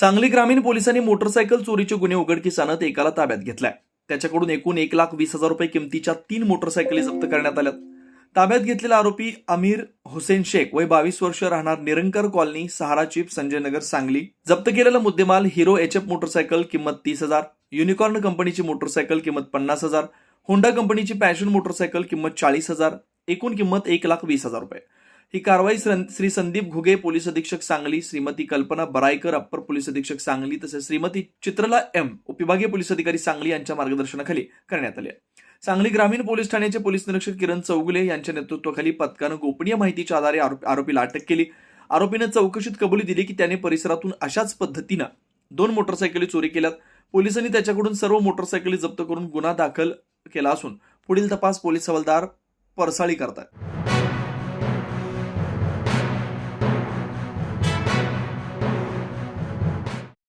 सांगली ग्रामीण पोलिसांनी मोटरसायकल चोरीचे गुन्हे उघडकीस आणत एकाला ताब्यात घेतलाय. त्याच्याकडून एकूण एक लाख वीस हजार रुपये किमतीच्या तीन मोटरसायकली जप्त करण्यात आल्यात. ताब्यात घेतलेला आरोपी अमीर हुसेन शेख वय बावीस वर्ष राहणार निरंकर कॉलनी सहारा चिप संजय नगर सांगली. जप्त केलेला मुद्देमाल हिरो एच एफ मोटरसायकल किंमत तीस हजार युनिकॉर्न कंपनीची मोटरसायकल किंमत पन्नास हजार होंडा कंपनीची पॅशन मोटरसायकल किंमत चाळीस हजार एकूण किंमत एक लाख वीस हजार रुपये. ही कारवाई श्री संदीप घुगे पोलीस अधीक्षक सांगली श्रीमती कल्पना बरायकर अप्पर पोलीस अधीक्षक सांगली तसेच श्रीमती चित्रला एम उपविभागीय पोलीस अधिकारी सांगली यांच्या मार्गदर्शनाखाली करण्यात आले. सांगली ग्रामीण पोलीस ठाण्याचे पोलीस निरीक्षक किरण चौगुले यांच्या नेतृत्वाखाली पथकानं गोपनीय माहितीच्या आधारे आरोपीला अटक केली. आरोपीनं चौकशीत कबुली दिली की त्याने परिसरातून अशाच पद्धतीनं दोन मोटरसायकली चोरी केल्यात. पोलिसांनी त्याच्याकडून सर्व मोटरसायकली जप्त करून गुन्हा दाखल केला असून पुढील तपास पोलीस हवालदार परसाळी करतात